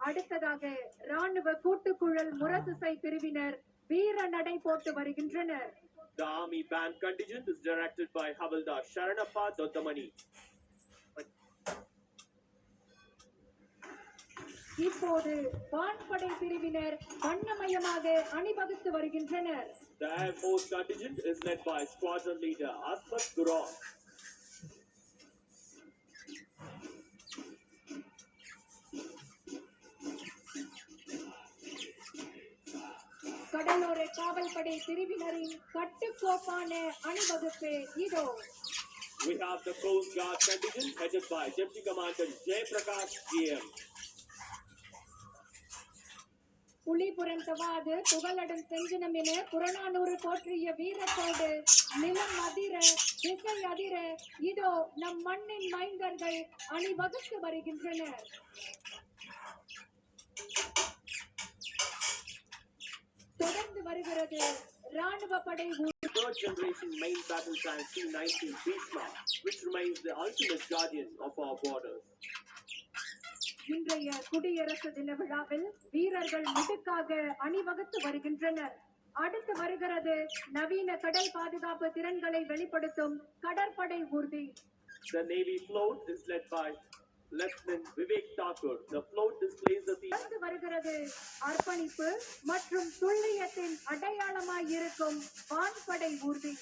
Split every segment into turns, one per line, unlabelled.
அடுத்ததாக ராணுவ கூட்டுக்குழல் முரசுசை பிரிவினர் வீர நடை போட்டு வருகின்றனர்
The army band contingent is directed by Havildar Sharanappa Dottamani.
இப்போது வான்படை பிரிவினர் வண்ணமயமாக அணிவகுத்து வருகின்றனர்
The Air Force contingent is led by squadron leader Asmat Duron.
கடலோர காவல்படை பிரிவினரின் கட்டுக்கோப்பான அணிவகுப்பு இதோ
We have the Coast Guard contingent headed by Deputy Commandant Jay Prakash GM.
Pulipuram தவாது புகழடும் செஞ்சனம் என புறநானூறு போற்றிய வீரத்தோடு நிலம் அதிர திசை அதிர இதோ நம் மண்ணின் மைந்தர்கள் அணிவகுத்து வருகின்றனர் வருகிறது ராணுவ படை
Third generation main battle tank C-19 Bhishma, which remains the ultimate guardian of our borders.
இன்றைய குடியரசு தின விழாவில் வீரர்கள் மிடுக்காக அணிவகுத்து வருகின்றனர் அடுத்து வருகிறது நவீன கடல் பாதுகாப்பு திறன்களை வெளிப்படுத்தும் கடற்படை ஊர்தி
The Navy float is led by Lieutenant Vivek Thakur. The float displays the theme
தொடர்ந்து வருகிறது அர்ப்பணிப்பு மற்றும் துல்லியத்தின் அடையாளமாய் இருக்கும் வான்படை ஊர்தி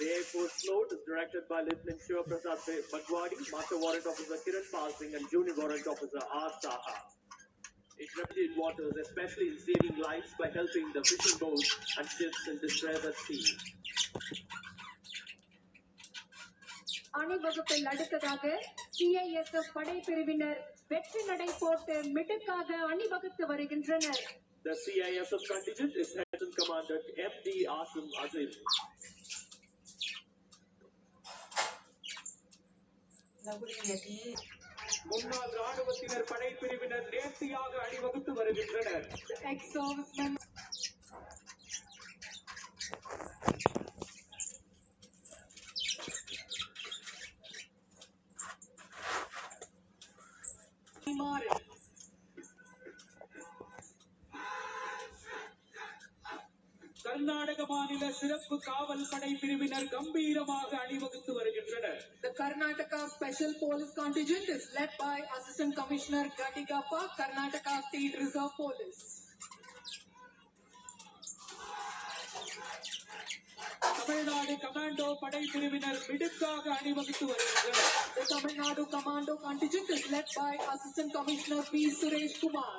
The Air Force float is directed by Lieutenant Shiva Prasad Bagwadi, Master Warrant Officer Kiran Pal Singh, and Junior Warrant Officer R. Saha. It represents waters, especially in saving lives by helping the fishing boats and ships in distress at sea.
அணிவகுப்பில் அடுத்ததாக CISF படைப்பிரிவினர் வெற்றி நடை போட்டு மிடுக்காக அணிவகுத்து வருகின்றனர்
The CISF contingent is Lieutenant Commander M.D. Asim Azim. முன்னாள் ராணுவத்தினர் படைப்பிரிவினர் நேர்த்தியாக அணிவகுத்து வருகின்றனர்
கர்நாடக மாநில சிறப்பு காவல் படை பிரிவினர் கம்பீரமாக அணிவகுத்து வருகின்றனர்
The Karnataka Special Police Contingent is led by Assistant Commissioner Gatigappa, Karnataka State Reserve Police.
Tamil Nadu commando படை பிரிவினர் மிடுக்காக அணிவகுத்து வருகின்றனர்
The Tamil Nadu Commando Contingent is led by Assistant Commissioner P. Suresh Kumar.